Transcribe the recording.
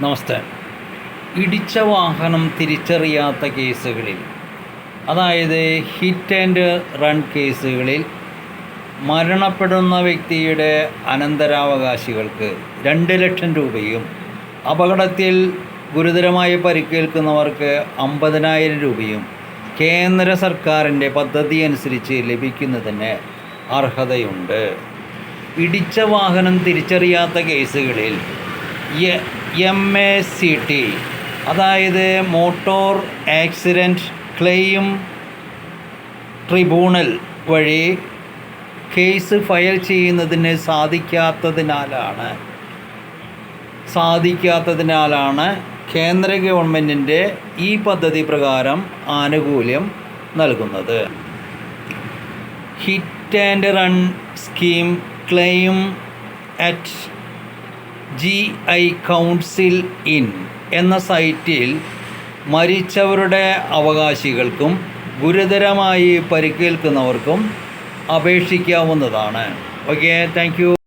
നമസ്തേ. ഇടിച്ച വാഹനം തിരിച്ചറിയാത്ത കേസുകളിൽ അതായത് ഹിറ്റ് ആൻഡ് റൺ കേസുകളിൽ മരണപ്പെടുന്ന വ്യക്തിയുടെ അനന്തരാവകാശികൾക്ക് രണ്ട് ലക്ഷം രൂപയും അപകടത്തിൽ ഗുരുതരമായി പരിക്കേൽക്കുന്നവർക്ക് അമ്പതിനായിരം രൂപയും കേന്ദ്ര സർക്കാരിന്റെ പദ്ധതി അനുസരിച്ച് ലഭിക്കുന്നതിന് അർഹതയുണ്ട്. ഇടിച്ച വാഹനം തിരിച്ചറിയാത്ത കേസുകളിൽ എം എ സി ടി അതായത് മോട്ടോർ ആക്സിഡന്റ് ക്ലെയിം ട്രിബ്യൂണൽ വഴി കേസ് ഫയൽ ചെയ്യുന്നതിന് സാധിക്കാത്തതിനാലാണ് സാധിക്കാത്തതിനാലാണ് കേന്ദ്ര ഗവൺമെന്റിന്റെ ഈ പദ്ധതി പ്രകാരം ആനുകൂല്യം നൽകുന്നത്. Hit and run scheme claim at G I council in എന്ന സൈറ്റിൽ മരിച്ചവരുടെ അവകാശികൾക്കും ഗുരുതരമായി പരിക്കേൽക്കുന്നവർക്കും അപേക്ഷിക്കാവുന്നതാണ്. Okay thank